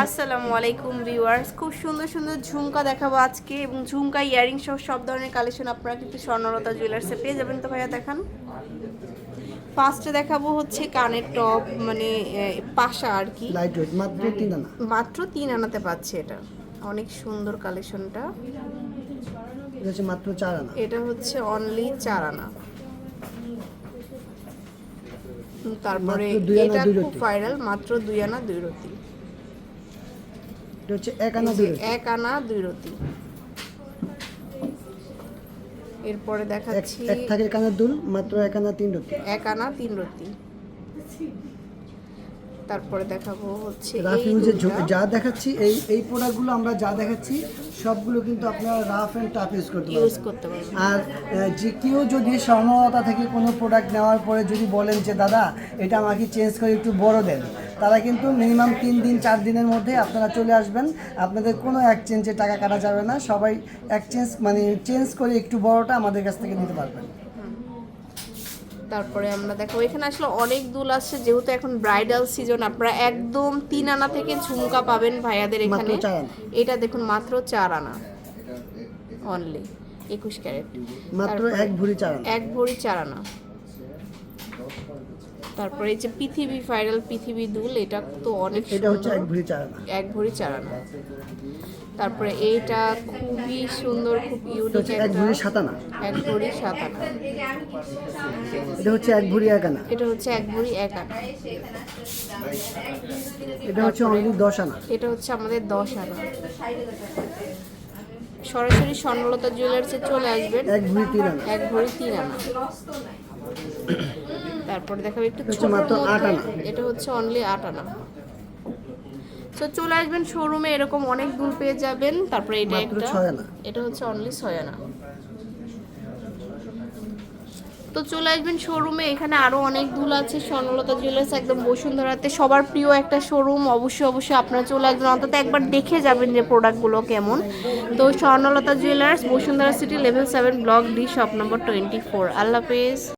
আসসালামু আলাইকুম ভিউয়ার্স। খুব সুন্দর সুন্দর ঝুমকা দেখাবো আজকে এবং ঝুমকা ইয়ারিং সহ সব ধরনের কালেকশন আপনারা কিন্তু স্বর্ণলতা জুয়েলার্সে পেয়ে যাবেন তো ভাইয়া দেখান। ফার্স্টে দেখাবো হচ্ছে কানের টপ মানে পাশা আর কি। মাত্র তিন আনা। মাত্র তিন আনাতে পাচ্ছে এটা। অনেক সুন্দর কালেকশনটা এটা হচ্ছে মাত্র চার আনা। এটা হচ্ছে অনলি চার আনা। তারপরে এটা খুব ভাইরাল মাত্র দুই আনা দুই রতি। এটা হচ্ছে এক আনা দুই এক আনা দুই রতি এরপরে এক দেখাচ্ছি এক থাকে কানের দুল মাত্র এক আনা তিন রতি এক আনা তিন রতি তারপরে দেখাবো হচ্ছে রাফ ইউজের যা দেখাচ্ছি এই এই প্রোডাক্টগুলো আমরা যা দেখাচ্ছি সবগুলো কিন্তু আপনারা রাফ অ্যান্ড টাফ ইউজ করতে ইউজ করতে পারবেন। আর যে কেউ যদি স্বর্ণলতা থেকে কোনো প্রোডাক্ট নেওয়ার পরে যদি বলেন যে দাদা এটা আমাকে চেঞ্জ করে একটু বড় দেন। তারা কিন্তু মিনিমাম তিন দিন চার দিনের মধ্যে আপনারা চলে আসবেন। আপনাদের কোনো এক্সচেঞ্জে টাকা কাটা যাবে না। সবাই এক্সচেঞ্জ মানে চেঞ্জ করে একটু বড়টা আমাদের কাছ থেকে নিতে পারবেন। তারপরে আমরা দেখো এখানে আসলে অনেক দুল আসছে। যেহেতু এখন ব্রাইডাল সিজন আপনারা একদম তিন আনা থেকে ঝুমকা পাবেন ভাইয়াদের এখানে। এটা দেখুন মাত্র চার আনা। অনলি একুশ ক্যারেট। মাত্র এক ভরি চার। এক ভরি চার আনা। তারপরে এই যে পৃথিবী ভাইরাল পৃথিবী দুল এটা তো অনেক এটা হচ্ছে এক ভরি চার আনা এক ভরি চার আনা তারপরে এইটা খুবই সুন্দর খুব ইউনিক এক ভরি সাত আনা এক ভরি সাত আনা এটা হচ্ছে এক ভরি এক আনা এটা হচ্ছে এক ভরি এক আনা এটা হচ্ছে অনলি দশ আনা। এটা হচ্ছে আমাদের দশ আনা। সরাসরি স্বর্ণলতা জুয়েলার্সে চলে আসবেন। এক ভরি তিন আনা। এক ভরি তিন আনা। তারপর দেখাবো একটু ছোট মাত্র আট আনা। এটা হচ্ছে অনলি আট আনা। তো চলে আসবেন শোরুমে এরকম অনেক দুল পেয়ে যাবেন। তারপরে এটা একটা। এটা হচ্ছে অনলি ছয় আনা। তো চলে আসবেন শোরুমে এখানে আরও অনেক দুল আছে, স্বর্ণলতা জুয়েলার্স একদম বসুন্ধরাতে। সবার প্রিয় একটা শোরুম অবশ্যই অবশ্যই আপনারা চলে আসবেন। অন্তত একবার দেখে যাবেন যে প্রোডাক্টগুলো কেমন। তো Swarnalata Jewellers Bashundhara City level seven block D shop নম্বর টোয়েন্টি ফোর আল্লাহ হাফেজ।